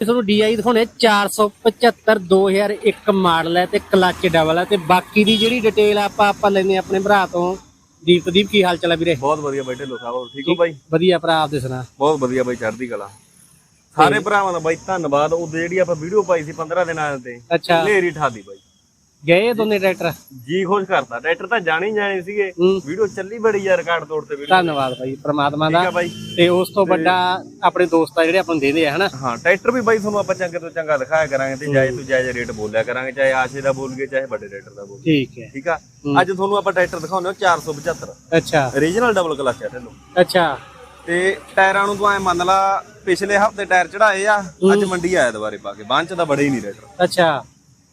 ਤੁਹਾਨੂੰ DI ਦਿਖਾਉਣੇ 475 2001 model ਹੈ ਤੇ ਕਲੱਚ ਡਬਲ ਹੈ ਤੇ ਬਾਕੀ ਦੀ ਜਿਹੜੀ ਡਿਟੇਲ ਆਪਾਂ ਆਪਾਂ ਲੈਨੇ ਆਪਣੇ ਭਰਾ ਤੋਂ। ਦੀਪਦੀਪ ਕੀ ਹਾਲ ਚਾਲ ਹੈ ਵੀਰੇ? ਬਹੁਤ ਵਧੀਆ ਬੈਠੇ ਲੋ ਸਾਹਿਬ ਠੀਕ ਹੋ ਬਾਈ? ਵਧੀਆ ਭਰਾ ਆਪ ਦੇ ਸੁਣਾ। ਬਹੁਤ ਵਧੀਆ ਬਾਈ ਚੜ੍ਹਦੀ ਕਲਾ। ਸਾਰੇ ਭਰਾਵਾਂ ਦਾ ਬਾਈ ਧੰਨਵਾਦ ਉਹ ਜਿਹੜੀ ਆਪਾਂ ਵੀਡੀਓ ਪਾਈ ਸੀ 15 ਦਿਨਾਂ ਤੇ ਅੱਛਾ। ਨੇਰੀ ਠਾਦੀ ਬਾਈ। ਗਏ ਦੋਨੇ ਟਰੈਕਟਰ? ਜੀ ਖੁਸ਼ ਕਰਤਾ ਟਰੈਕਟਰ ਤਾਂ ਜਾਣੇ ਜਾਣੇ ਸੀਗੇ। ਹੂੰ। ਵੀਡੀਓ ਚੱਲੀ ਬੜੀ ਯਾਰ ਰਿਕਾਰਡ ਤੋੜ ਤੇ ਵੀਡੀਓ। ਧੰਨਵਾਦ ਬਾਈ ਪ੍ਰਮਾਤਮਾ ਠੀਕ ਦਾ ਬਾਈ। ਤੇ ਉਸ ਤੋਂ ਵੱਡਾ ਆਪਣੇ ਦੋਸਤ ਆ ਜਿਹੜੇ ਆਪਾਂ ਨੂੰ ਦੇਦੇ ਆ ਹਨਾ? ਹਾਂ ਟਰੈਕਟਰ ਵੀ ਬਾਈ ਤੁਹਾਨੂੰ ਆਪਾਂ ਚੰਗੇ ਤੋਂ ਚੰਗਾ ਦਿਖਾਇਆ ਕਰਾਂਗੇ ਤੇ ਜਾਇਜ਼ ਤੋਂ ਜਾਇਜ਼ ਰੇਟ ਬੋਲਿਆ ਕਰਾਂਗੇ ਚਾਹੇ ਆਸ਼ੇ ਦਾ ਬੋਲਗੇ ਚਾਹੇ ਵੱਡੇ ਟਰੈਕਟਰ ਦਾ ਬੋਲ ਠੀਕ ਹੈ। ਠੀਕ ਆ? ਅੱਜ ਤੁਹਾਨੂੰ ਆਪਾਂ ਟਰੈਕਟਰ ਦਿਖਾਉਂਦੇ ਹਾਂ 475 ਅੱਛਾ। ਰੀਜਨਲ ਡਬਲ ਕਲਚ ਹੈ ਤੈਨੂੰ ਅੱਛਾ। ਤੇ ਟਾਇਰਾਂ ਨੂੰ ਤੂੰ ਐ ਮੰਨ ਲਾ ਪਿਛਲੇ ਹਫ਼ਤੇ ਟਾਇਰ ਚੜਾਏ ਆ ਅੱਜ ਮੰਡੀ ਆਇਆ ਦੁਬਾਰੇ ਪਾ ਕੇ ਬਾਂਹ ਚ ਤਾਂ ਬੜੇ ਹੀ ਨਹੀਂ ਰੇਟਰ ਅੱਛਾ।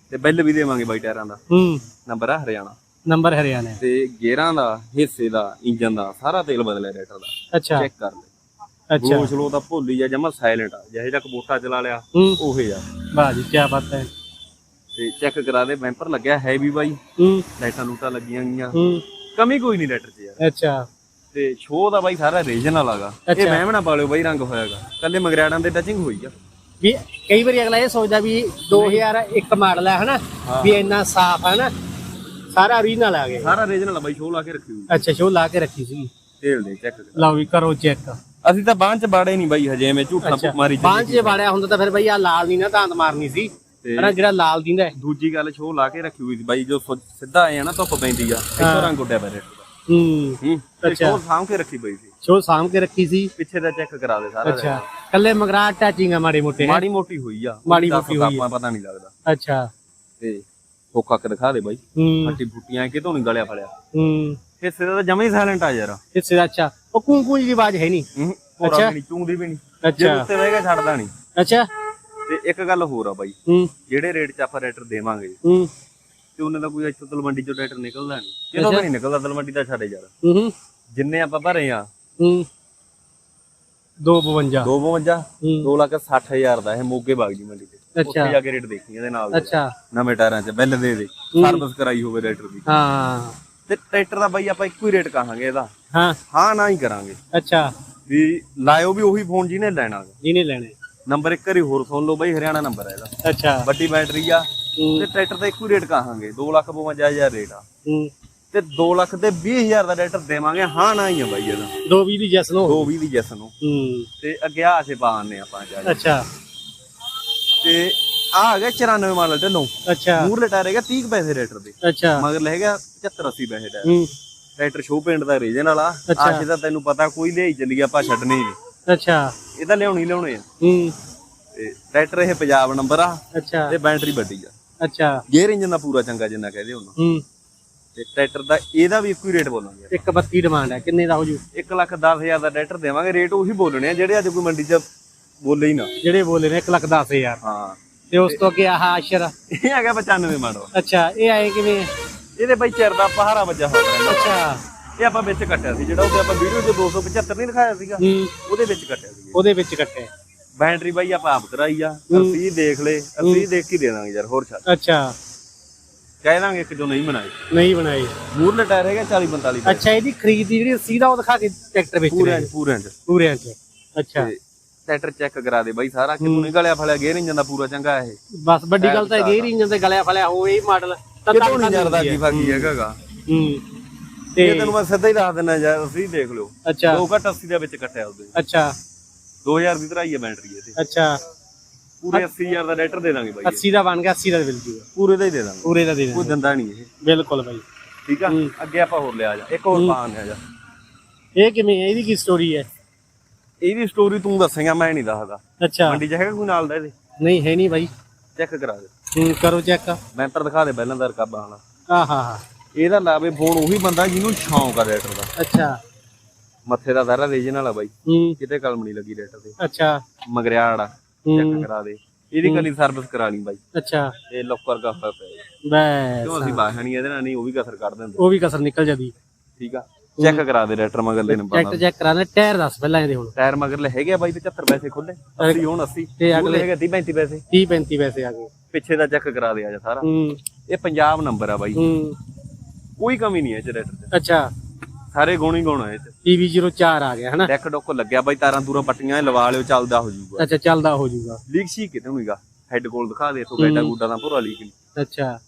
ਤੇ ਬਿੱਲ ਵੀ ਦੇਵਾਂਗੇ ਬਾਈ ਟਾਇਰਾਂ ਦਾ। ਹੂੰ। ਨੰਬਰ ਆ ਹਰਿਆਣਾ। ਨੰਬਰ ਹਰਿਆਣਾ ਤੇ ਗੇਅਰਾਂ ਦਾ ਹਿੱਸੇ ਦਾ ਇੰਜਨ ਦਾ ਸਾਰਾ ਤੇਲ ਬਦਲਿਆ ਰੇਟਰ ਦਾ। ਅੱਛਾ। ਚੈੱਕ ਕਰ ਲੈ ਅੱਛਾ। ਗੋਸ਼ ਲੋ ਤਾਂ ਭੁੱਲ ਜਾ ਜਮਾ ਸਾਇਲੈਂਟ ਆ। ਜਿਹੇ ਜਿਹਾ ਕਬੂਟਾ ਚਲਾ ਲਿਆ ਉਹੇ ਆ ਵਾਹ ਜੀ ਕੀ ਬਾਤ ਹੈ। ਤੇ ਚੈੱਕ ਕਰਾ ਦੇ ਬੈਂਪਰ ਲੱਗਿਆ ਹੈਵੀ ਬਾਈ। ਹੂੰ। ਲਾਈਟਾਂ ਲੂਟਾਂ ਲੱਗੀਆਂ ਗਈਆਂ ਹੂੰ। ਕਮੀ ਕੋਈ ਨਹੀਂ ਰੇਟਰ 'ਚ ਯਾਰ। ਅੱਛਾ। ਤੇ ਸ਼ੋਅ ਦਾ ਬਾਈ ਸਾਰਾ ਰੀਜਨਲ ਆਗਾ। ਇਹ। ਮਹਿਮਣਾ ਪਾਲਿਓ ਬਾਈ ਰੰਗ ਹੋਇਆਗਾ। ਕੱਲੇ ਮਗਰਿਆੜਾਂ ਦੇ ਟੱਚਿੰਗ ਹੋਈ ਆ। ਵੀ ਕਈ ਵਾਰੀ ਅਗਲਾ ਇਹ ਸੋਚਦਾ ਵੀ 2001 ਮਾਡਲ ਹੈ ਹਨਾ? ਵੀ ਇੰਨਾ ਸਾਫ਼ ਹੈ ਨਾ ਸਾਰਾ ਓਰੀਜਨਲ ਆ ਗਿਆ। ਸਾਰਾ ਰੀਜਨਲ ਬਾਈ ਸ਼ੋਅ ਲਾ ਕੇ ਰੱਖੀ ਹੋਈ। ਅੱਛਾ ਸ਼ੋ ਲਾ ਕੇ ਰੱਖੀ ਸੀ ਤੇਲ ਦੇ ਚੈੱਕ ਲਓ ਵੀ ਕਰੋ ਚੈੱਕ ਅਸੀਂ ਤਾਂ ਬਾਂਹ 'ਚ ਬਾੜੇ ਨਹੀਂ ਬਾਈ ਹਜੇ ਐਵੇਂ ਝੂਠਾ ਮਾਰੀ ਬਾਂਝ ਜੇ ਵਾੜਿਆ ਹੁੰਦਾ ਤਾਂ ਫਿਰ ਬਈ ਆ ਲਾਲ ਨਹੀਂ ਨਾ ਧਾਂਦ ਮਾਰਨੀ ਸੀ। ਹਨਾ ਜਿਹੜਾ ਲਾਲ ਦਿੰਦਾ। ਦੂਜੀ ਗੱਲ ਸ਼ੋਅ ਲਾ ਕੇ ਰੱਖੀ ਹੋਈ ਸੀ ਬਾਈ ਜੋ ਸਿੱਧਾ ਆਏ ਆ ਨਾ ਧੁੱਪ ਪੈਂਦੀ ਆ ਇੱਕੋ ਰੰਗ ਉੱਡਿਆ ਦਾ ਹੂੰ। ਹੂੰ। ਤੇ ਅੱਛਾ। ਸ਼ੋਅ ਸਾਂਭ ਕੇ ਰੱਖੀ ਪਈ ਸੀ। ਸ਼ੋ ਸਾਂਭ ਕੇ ਰੱਖੀ ਸੀ? ਪਿੱਛੇ ਦਾ ਚੈੱਕ ਕਰਾ ਦੇ ਸਾਰਾ ਅੱਛਾ। ਕੱਲੇ ਮਗਰਾ ਟੈਚਿੰਗ ਆ ਮਾੜੀ ਮੋਟੇ ਮਾੜੀ ਮੋਟੀ ਹੋਈ ਆ। ਮਾੜੀ ਦਸ ਮੋਟੀ ਹੋਈ ਆਪਾਂ ਪਤਾ ਨਹੀਂ ਲੱਗਦਾ। ਅੱਛਾ। ਤੇ ਫੋਕਾ ਕੇ ਦਿਖਾ ਦੇ ਬਾਈ। ਹੂੰ। ਫੱਟੀ ਫੁੱਟੀਆਂ ਕਿਤੋਂ ਨਹੀਂ ਗਲਿਆ ਫੜਿਆ। ਹੂੰ। ਹਿੱਸੇ ਦਾ ਤਾਂ ਜਮਾ ਹੀ ਸਾਇਲੈਂਟ ਆ ਯਾਰ। ਅੱਛਾ। ਉਹ ਕੂੰ ਕੂੰ ਦੀ ਆਵਾਜ਼ ਹੈ ਨਹੀਂ। ਹੂੰ। ਅੱਛਾ। ਅੱਛਾ ਨਹੀਂ ਚੁੰਗਦੀ ਵੀ ਨਹੀਂ। ਜੇ ਅੱਛਾ। ਉੱਤੇ ਬਹਿ ਗਿਆ ਛੱਡਦਾ ਨਹੀਂ। ਅੱਛਾ। ਤੇ ਇੱਕ ਗੱਲ ਹੋਰ ਆ ਬਾਈ। ਹੂੰ। ਜਿਹੜੇ ਰੇਟ 'ਚ ਆਪਾਂ ਰੇਟਰ ਦੇਵਾਂਗੇ। ਹੂੰ। ਤੇ ਉਹਨਾਂ ਦਾ ਕੋਈ ਇੱਥੋਂ ਤਲਵੰਡੀ ਚੋਂ ਰੇਟਰ ਨਿਕਲਦਾ ਨਹੀਂ। ਕਿਤੋਂ ਨਹੀਂ ਨਿਕਲਦਾ ਤਲਵੰਡੀ ਦਾ ਛੱਡੇ ਯਾਰ। ਹੂੰ ਜਿੰਨੇ ਆਪਾਂ ਭਰੇ ਆ ਹੂੰ। 252 252 ਹੂੰ। 2 ਲੱਖ 60 ਹਜ਼ਾਰ ਦਾ ਇਹ ਮੋਗੇ ਬਾਗ ਜੀ ਮੰਡੀ ਤੇ। ਅੱਛਾ। ਉੱਥੇ ਜਾ ਕੇ ਰੇਟ ਦੇਖੀ ਇਹਦੇ ਨਾਲ। ਅੱਛਾ। ਨਵੇਂ ਟਾਇਰਾਂ 'ਚ ਬਿੱਲ ਦੇ ਦੇ ਸਰਵਿਸ ਕਰਾਈ ਹੋਵੇ ਰੇਟਰ ਦੀ। ਹਾਂ। ਤੇ ਟਰੈਕਟਰ ਦਾ ਬਾਈ ਆਪਾਂ ਇੱਕੋ ਹੀ ਰੇਟ ਕਹਾਂਗੇ ਇਹਦਾ। ਹਾਂ। ਹਾਂ ਨਾ ਹੀ ਕਰਾਂਗੇ। ਅੱਛਾ। ਵੀ ਲਾਇਓ ਵੀ ਉਹੀ ਫੋਨ ਜਿਹਨੇ ਲੈਣਾ। ਜਿਹਨੇ ਲੈਣੇ। ਨੰਬਰ ਇੱਕ ਵਾਰੀ ਹੋਰ ਸੁਣ ਲਓ ਬਾਈ ਹਰਿਆਣਾ ਨੰਬਰ ਹੈ ਇਹਦਾ। ਅੱਛਾ। ਵੱਡੀ ਬੈਟਰੀ ਆ ਤੇ ਟਰੈਕਟਰ ਦਾ ਇੱਕੋ ਰੇਟ ਕਹਾਂਗੇ 2 ਲੱਖ 52000 ਰੇਟ ਆ। ਤੇ 2 ਲੱਖ ਤੇ 20000 ਦਾ ਟਰੈਕਟਰ ਦੇਵਾਂਗੇ ਹਾਂ ਨਾ ਹੀ ਆ ਬਾਈ ਇਹਦਾ। ਦੋ ਵੀ ਦੀ ਜਸ ਨੂੰ। 220 ਦੀ ਜੈਸ ਨੂੰ। ਹੂੰ। ਤੇ ਅੱਗੇ ਆ ਆਸੇ ਪਾ ਆਨੇ ਆਪਾਂ ਜਾ। ਅੱਛਾ। ਤੇ ਆ ਆ ਗਿਆ 94 ਮਾਡਲ ਢੱਲੋਂ। ਅੱਛਾ। ਮੂਰਲੇ ਟਾਇਰ ਹੈਗਾ 30 ਕੁ ਪੈਸੇ ਰੇਟਰ ਦੇ। ਅੱਛਾ। ਮਗਰ ਹੈਗਾ 75 80 ਪੈਸੇ ਟਾਇਰ। ਹੂੰ। ਟਰੈਕਟਰ ਸ਼ੋ ਪਿੰਡ ਦਾ ਰੀਜਨ ਵਾਲਾ ਅੱਛਾ। ਆਸ਼ੇ ਦਾ ਤੈਨੂੰ ਪਤਾ ਕੋਈ ਲਿਆਈ ਚੱਲੀ ਆਪਾਂ ਛੱਡਣੇ ਨਹੀਂ। ਅੱਛਾ। ਇਹ ਤਾਂ ਲਿਆਉਣੀ ਲਿਆਉਣੇ ਆ। ਹੂੰ। ਤੇ ਟਰੈਕਟਰ ਇਹ ਪੰਜਾਬ ਨੰਬਰ ਆ। ਅੱਛਾ। ਤੇ ਬੈਟਰੀ ਵੱਡੀ ਆ। ਅੱਛਾ। ਗੇਅਰ ਇੰਜਨ ਦਾ ਪੂਰਾ ਚੰਗਾ ਜਿੰਨਾ ਕਹਦੇ ਉਹਨਾਂ ਹੂੰ ਤੇ ਟਰੈਕਟਰ ਦਾ ਇਹਦਾ ਵੀ ਇੱਕੋ ਹੀ ਰੇਟ ਬੋਲਾਂਗੇ ਇੱਕ 32 ਡਿਮਾਂਡ ਹੈ ਕਿੰਨੇ ਦਾ ਹੋ ਜੂ? 1 ਲੱਖ 10000 ਦਾ ਟਰੈਕਟਰ ਦੇਵਾਂਗੇ ਰੇਟ ਉਹੀ ਬੋਲਣੇ ਆ ਜਿਹੜੇ ਅੱਜ ਕੋਈ ਮੰਡੀ 'ਚ ਬੋਲੇ ਹੀ ਨਾ। ਜਿਹੜੇ ਬੋਲੇ ਨੇ 1 ਲੱਖ 10000 ਹਾਂ। ਤੇ ਉਸ ਤੋਂ ਅੱਗੇ ਆਹ ਆਸ਼ਰ ਇਹ ਹੈਗਾ 95 ਮਾਡਲ। ਅੱਛਾ ਇਹ ਆਏ ਕਿਵੇਂ? ਇਹਦੇ ਬਾਈ ਚਿਰ ਦਾ ਪਹਾੜਾ ਵੱਜਾ ਹੋਇਆ ਅੱਛਾ। ਇਹ ਆਪਾਂ ਵਿੱਚ ਕੱਟਿਆ ਸੀ ਜਿਹੜਾ ਉਹਦੇ ਆਪਾਂ ਵੀਡੀਓ 'ਚ 275 ਨਹੀਂ ਦਿਖਾਇਆ ਸੀਗਾ। ਉਹਦੇ ਵਿੱਚ ਕੱਟਿਆ ਸੀ। ਉਹਦੇ ਵਿੱਚ ਕੱਟੇ ਬੈਟਰੀ ਬਾਈ ਆਪਾਂ ਆਪ ਕਰਾਈ ਆ। ਅਸੀਂ ਦੇਖ ਲੈ ਅਸੀਂ ਦੇਖ ਕੇ ਦੇ ਦਾਂਗੇ ਯਾਰ ਹੋਰ ਛੱਡ। ਅੱਛਾ। ਕਹਿ ਦਾਂਗੇ ਇੱਕ ਜੋ ਨਹੀਂ ਬਣਾਈ ਨਹੀਂ ਬਣਾਈ ਮੂਰਲੇ ਟਾਇਰ ਹੈਗਾ 40 45 ਦਾ ਅੱਛਾ ਇਹਦੀ ਖਰੀਦ ਦੀ ਜਿਹੜੀ ਸੀਦਾ ਉਹ ਦਿਖਾ ਕੇ ਟਰੈਕਟਰ ਵਿੱਚ ਪੂਰਿਆਂ 'ਚ ਪੂਰਿਆਂ 'ਚ। ਪੂਰਿਆਂ ਚ। ਅੱਛਾ। ਟਰੈਕਟਰ ਚੈੱਕ ਕਰਾ ਦੇ ਬਾਈ ਸਾਰਾ ਕਿਤੋਂ ਨਿਕਲਿਆ ਫਲਿਆ ਗੇਅਰ ਇੰਜਨ ਦਾ ਪੂਰਾ ਚੰਗਾ ਇਹ। ਬਸ ਵੱਡੀ ਗੱਲ ਤਾਂ ਗੇਅਰ ਇੰਜਨ ਤੇ ਗਲਿਆ ਫਲਿਆ ਹੋਵੇ ਇਹ ਮਾਡਲ ਤਾਂ ਕਿਤੋਂ ਨਹੀਂ ਜਰਦਾ ਕੀ ਫਾਕੀ ਹੈਗਾਗਾ। ਹੂੰ। ਇਹ ਤੇ ਤੈਨੂੰ ਮੈਂ ਸਿੱਧਾ ਹੀ ਦੱਸ ਦਿੰਦਾ ਯਾਰ ਅਸੀਂ ਦੇਖ ਲਿਓ। ਅੱਛਾ। 2 ਘੱਟ 80 ਦੇ ਵਿੱਚ ਕੱਟਿਆ ਉਹਦੇ। ਅੱਛਾ। 2000 ਦੀ ਤਰਾਈ ਹੈ ਬੈਟਰੀ ਇਹਦੇ। ਅੱਛਾ। ਪੂਰੇ 80000 ਦਾ ਰੇਟਰ ਦੇ ਦਾਂਗੇ ਬਾਈ 80 ਦਾ ਬਣ ਗਿਆ 80 ਦਾ ਮਿਲ ਜੂਗਾ। ਪੂਰੇ ਦਾ ਹੀ ਦੇ ਦਾਂਗੇ। ਪੂਰੇ ਦਾ ਦੇ ਕੋਈ ਦੇਣਾ ਦਿੰਦਾ ਨਹੀਂ ਇਹ। ਬਿਲਕੁਲ ਬਾਈ। ਠੀਕ ਆ? ਅੱਗੇ ਆਪਾਂ ਹੋਰ ਲਿਆ ਜਾ। ਇੱਕ ਹੋਰ ਪਾਣ ਆ ਜਾ। ਇਹ ਕਿਵੇਂ ਇਹਦੀ ਕੀ ਸਟੋਰੀ ਹੈ? ਇਹਦੀ ਸਟੋਰੀ ਤੂੰ ਦੱਸੇਗਾ ਮੈਂ ਨਹੀਂ ਦੱਸਦਾ। ਅੱਛਾ। ਮੰਡੀ 'ਚ ਹੈਗਾ ਕੋਈ ਨਾਲ ਦਾ ਇਹਦੇ? ਨਹੀਂ ਹੈ ਨਹੀਂ ਬਾਈ। ਚੈੱਕ ਕਰਾ ਦੇ। ਹੂੰ ਕਰੋ ਚੈੱਕ। ਮੈਂਟਰ ਦਿਖਾ ਦੇ ਪਹਿਲਾਂ ਦਾ ਰਕਾਬਾ ਵਾਲਾ। ਆਹ। ਇਹਦਾ ਲਾਵੇ ਫੋਨ ਉਹੀ ਬੰਦਾ ਜਿਹਨੂੰ ਸ਼ੌਂਕ ਆ ਰੇਟਰ ਦਾ। ਅੱਛਾ। ਮੱਥੇ ਦਾ ਸਾਰਾ ਰੀਜਨਲ ਆ ਬਾਈ। ਹੂੰ। ਕਿਤੇ ਕਲਮ ਨਹੀਂ ਲੱਗੀ ਰੇਟਰ ਤੇ। ਅੱਛਾ। ਮਗਰਿਆੜ ਆ ਚੈੱਕ ਕਰਾ ਦੇ। ਇਹਦੀ ਕੱਲੀ ਸਰਵਿਸ ਕਰਾ ਲਈ ਬਾਈ। ਅੱਛਾ। ਇਹ ਲੋਕਰ ਦਾ ਫ਼ਰਕ ਹੈ ਬਸ। ਕਿਉਂ ਅਸੀਂ ਬਾਹਣੀ ਇਹਦੇ ਨਾਲ ਨਹੀਂ ਉਹ ਵੀ ਕਸਰ ਕੱਢ ਦਿੰਦੇ। ਉਹ ਵੀ ਕਸਰ ਨਿਕਲ ਜਾਂਦੀ। ਠੀਕ ਆ। ਚੈੱਕ ਕਰਾ ਦੇ ਰੇਟਰ ਮਗਰਲੇ ਨੰਬਰ ਚੈੱਕ ਚੈੱਕ ਕਰਾਣਾ ਟਾਇਰ ਦੱਸ ਪਹਿਲਾਂ ਇਹਦੇ ਹੁਣ। ਟਾਇਰ ਮਗਰਲੇ ਹੈਗੇ ਆ ਬਾਈ 75 ਪੈਸੇ ਖੁੱਲੇ 80 ਹੁਣ 80 ਤੇ ਅਗਲੇ- ਹੈਗੇ 30 35 ਪੈਸੇ। 30 35 ਪੈਸੇ ਆ ਗਏ। ਪਿੱਛੇ ਦਾ ਚੈੱਕ ਕਰਾ ਦੇ ਆ ਜਾ ਸਾਰਾ। ਹੂੰ। ਇਹ ਪੰਜਾਬ ਨੰਬਰ ਆ ਬਾਈ। ਹੂੰ। ਕੋਈ ਕਮੀ ਨਹੀਂ ਹੈ ਇਹ ਰੇਟਰ ਅੱਛਾ। ਸਾਰੇ ਗੁਣ ਹੀ ਗੁਣ ਆ ਇਹ ਚ PV04 ਆ ਗਿਆ ਹਨਾ? ਡੈਕ ਡੁੱਕ ਲੱਗਿਆ ਬਾਈ ਤਾਰਾਂ ਤੂਰਾਂ ਪੱਟੀਆਂ ਇਹ ਲਵਾ ਲਿਓ ਚੱਲਦਾ ਹੋ ਜਾਊਗਾ। ਅੱਛਾ ਚੱਲਦਾ ਹੋ ਜਾਊਗਾ। ਲੀਕ ਸੀ ਕਿਤੇ ਹੋਈਗਾ ਹੈੱਡ ਕੋਲ ਦਿਖਾ ਦੇ ਇਥੋਂ ਬੈਟਾ ਗੂਡਾ ਦਾ ਪੂਰਾ ਲੀਕ ਨਹੀਂ। ਅੱਛਾ।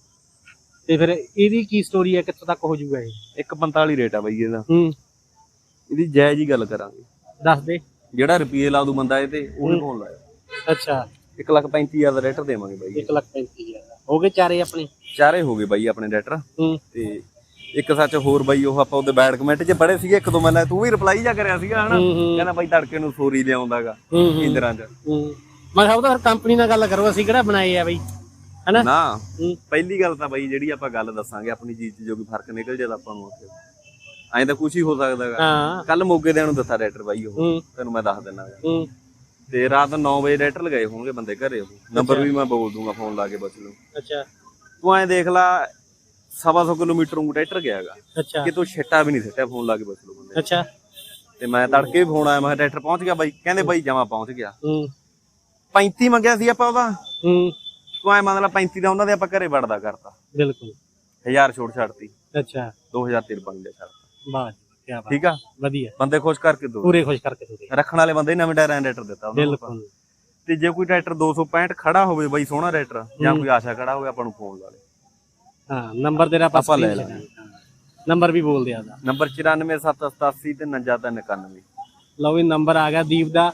ਤੇ ਫਿਰ ਇਹਦੀ ਕੀ ਸਟੋਰੀ ਹੈ ਕਿੱਥੋਂ ਤੱਕ ਹੋ ਜਾਊਗਾ ਇਹ? 145 ਰੇਟ ਆ ਬਾਈ ਇਹਦਾ। ਹੂੰ। ਇਹਦੀ ਜਾਇਜ਼ ਹੀ ਗੱਲ ਕਰਾਂਗੇ। ਦੱਸ ਦੇ। ਜਿਹੜਾ ਰੁਪਏ ਲਾ ਦੂ ਬੰਦਾ ਇਹ ਤੇ ਉਹਨੇ ਫੋਨ ਲਾਇਆ? ਅੱਛਾ। 1 ਲੱਖ 35000 ਦਾ ਰੇਟਰ ਦੇਵਾਂਗੇ ਬਾਈ। 1 ਲੱਖ 35000 ਦਾ। ਹੋ ਗਏ ਚਾਰੇ ਆਪਣੇ? ਚਾਰੇ ਹੋ ਗਏ ਬਾਈ ਆਪਣੇ ਰੇਟਰ ਤੇ ਇੱਕ ਸੱਚ ਹੋਰ ਬਾਈ ਉਹ ਆਪਾਂ ਉਹਦੇ ਬੈਡ ਕਮੈਂਟ 'ਚ ਪੜੇ ਸੀਗੇ ਇੱਕ ਦੋ ਮੈਂ ਤੂੰ ਵੀ ਰਿਪਲਾਈ ਜਾ ਕਰਿਆ ਸੀਗਾ ਹਨਾ। ਕਹਿੰਦਾ ਬਾਈ ਤੜਕੇ ਨੂੰ ਸੋਰੀ ਲਿਆਉਂਦਾਗਾ ਇੰਦਰਾਂ 'ਚ। ਮੈਂ ਕਿਹਾ ਉਹਦਾ ਕੰਪਨੀ ਨਾਲ ਗੱਲ ਕਰੋ ਅਸੀਂ ਕਿਹੜਾ ਬਣਾਏ ਆ ਬਈ? ਹਨਾ? ਨਾ ਪਹਿਲੀ ਗੱਲ ਤਾਂ ਬਾਈ ਜਿਹੜੀ ਆਪਾਂ ਗੱਲ ਦੱਸਾਂਗੇ ਆਪਣੀ 'ਚ ਜੋ ਵੀ ਫ਼ਰਕ ਨਿਕਲ ਜਾਦਾ ਆਪਾਂ ਨੂੰ ਉੱਥੇ। ਐਂ ਤਾਂ ਕੁਝ ਹੀ ਹੋ ਸਕਦਾਗਾ। ਹਾਂ। ਕੱਲ ਮੋਗੇ ਦੇ ਨੂੰ ਦੱਸਾ ਰੇਟਰ ਬਾਈ ਉਹ। ਤੈਨੂੰ ਮੈਂ ਦੱਸ ਦਿੰਦਾ ਹੂੰ। ਤੇ ਰਾਤ 9 ਵਜੇ ਰੇਟਰ ਲਗਾਏ ਹੋਣਗੇ ਬੰਦੇ ਘਰੇ ਉਹ। ਨੰਬਰ ਵੀ ਮੈਂ ਬੋਲ ਦੂੰਗਾ ਫੋਨ ਲਾ ਕੇ ਬਸ ਨੂੰ ਅੱਛਾ। ਤੂੰ ਐਂ ਦੇਖ ਲੈ ਸਵਾ ਸੌ ਕਿਲੋਮੀਟਰ ਨੂੰ ਟਰੈਕਟਰ ਗਿਆਗਾ ਅੱਛਾ। ਕਿਤੋਂ ਛੱਟਾ ਵੀ ਨਹੀਂ ਸਿੱਟਿਆ ਫੋਨ ਲਾ ਕੇ ਬਸ ਲੋ ਬੰਦੇ ਅੱਛਾ। ਤੇ ਮੈਂ ਤੜਕੇ ਵੀ ਫੋਨ ਆਇਆ ਮੈਂ ਕਿਹਾ ਟਰੈਕਟਰ ਪਹੁੰਚ ਗਿਆ ਬਾਈ। ਕਹਿੰਦੇ ਬਾਈ ਜਮਾ ਪਹੁੰਚ ਗਿਆ। ਹੂੰ। 35 ਮੰਗਿਆ ਸੀ ਆਪਾਂ ਉਹਦਾ। ਹੂੰ। ਤੂੰ ਐ ਮੰਨ ਲਾ 35 ਦਾ ਉਹਨਾਂ ਦੇ ਆਪਾਂ ਘਰੇ ਵੜਦਾ ਕਰਤਾ। ਬਿਲਕੁਲ। 1000 ਛੋਟ ਛੱਡਤੀ। ਅੱਛਾ। 2053 ਦੇ ਛੱਡ ਵਾਹ ਕੀ ਬਾਤ। ਠੀਕ ਆ? ਵਧੀਆ। ਬੰਦੇ ਖੁਸ਼ ਕਰਕੇ ਦੋ। ਪੂਰੇ ਖੁਸ਼ ਕਰਕੇ ਤੋਰੇ ਰੱਖਣ ਵਾਲੇ ਬੰਦੇ ਨਵੇਂ ਟਾਇਰਾਂ ਰੇਟਰ ਦਿੱਤਾ ਉਹਨਾਂ ਨੂੰ ਆਪਾਂ। ਬਿਲਕੁਲ। ਤੇ ਜੇ ਕੋਈ ਟਰੈਕਟਰ 265 ਖੜਾ ਹੋਵੇ ਬਾਈ ਸੋਹਣਾ ਟਰੈਕਟਰ ਜਾਂ ਕੋਈ ਆਸ਼ਾ ਖੜਾ ਹੋਵੇ ਆਪਾਂ ਨੂੰ ਫੋਨ ਲਾ ਲੈ। ਹਾਂ ਨੰਬਰ ਤੇਰਾ ਆਪਾਂ ਲੈ ਲਾਂਗੇ। ਨੰਬਰ ਵੀ ਬੋਲ ਦਿਆ ਦਾ ਨੰਬਰ 94787 ਤੇ 99391 ਲਓ ਇਹ ਨੰਬਰ ਆ ਗਿਆ ਦੀਪ ਦਾ।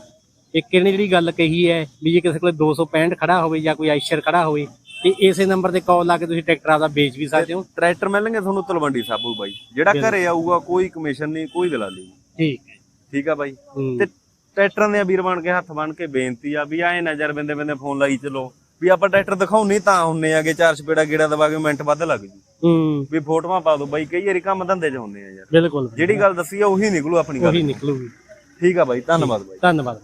ਇੱਕ ਇਹਨੇ ਜਿਹੜੀ ਗੱਲ ਕਹੀ ਹੈ ਵੀ ਜੇ ਕਿਸੇ ਕੋਲੇ 265 ਖੜਾ ਹੋਵੇ ਜਾਂ ਕੋਈ ਆਇਸ਼ਰ ਖੜਾ ਹੋਵੇ ਤੇ ਇਸੇ ਨੰਬਰ ਤੇ ਕਾਲ ਲਾ ਕੇ ਤੁਸੀਂ ਟਰੈਕਟਰ ਆਪਦਾ ਵੇਚ ਵੀ ਸਕਦੇ ਹੋ। ਟਰੈਕਟਰ ਮਿਲਣਗੇ ਤੁਹਾਨੂੰ ਤਲਵੰਡੀ ਸਾਬੂ ਬਾਈ। ਜਿਹੜਾ ਘਰੇ ਆਊਗਾ ਕੋਈ ਕਮਿਸ਼ਨ ਨਹੀਂ ਕੋਈ ਦਲਾਲੀ ਨਹੀਂ। ਠੀਕ ਹੈ। ਠੀਕ ਆ ਬਾਈ? ਤੇ ਟਰੈਕਟਰਾਂ ਦੇ ਵੀਰ ਬਣ ਕੇ ਹੱਥ ਬਣ ਕੇ ਬੇਨਤੀ ਆ ਵੀ ਐ ਨਜ਼ਰ ਬੰਦੇ ਬੰਦੇ ਫੋਨ ਲਾਈ ਚਲੋ। ਵੀ ਆਪਾਂ ਟਰੈਕਟਰ ਦਿਖਾਉਣੀ ਤਾਂ ਹੁੰਨੇ ਆਗੇ ਚਾਰ ਚਪੇੜਾ ਗੇੜਾ ਦਵਾ ਕੇ ਮਿੰਟ ਵੱਧ ਲੱਗ ਜੂ। ਹੂੰ। ਵੀ ਫੋਟੋਆਂ ਪਾ ਦੋ ਬਾਈ ਕਈ ਵਾਰੀ ਕੰਮ ਧੰਦੇ ਚ ਹੁੰਦੇ ਆ ਯਾਰ। ਬਿਲਕੁਲ। ਜਿਹੜੀ ਗੱਲ ਦੱਸੀ ਆ ਉਹੀ ਨਿਕਲੂ ਆਪਣੀ ਗੱਲ। ਉਹੀ ਨਿਕਲੂਗੀ। ਠੀਕ ਆ ਬਾਈ ਧੰਨਵਾਦ ਬਾਈ। ਧੰਨਵਾਦ।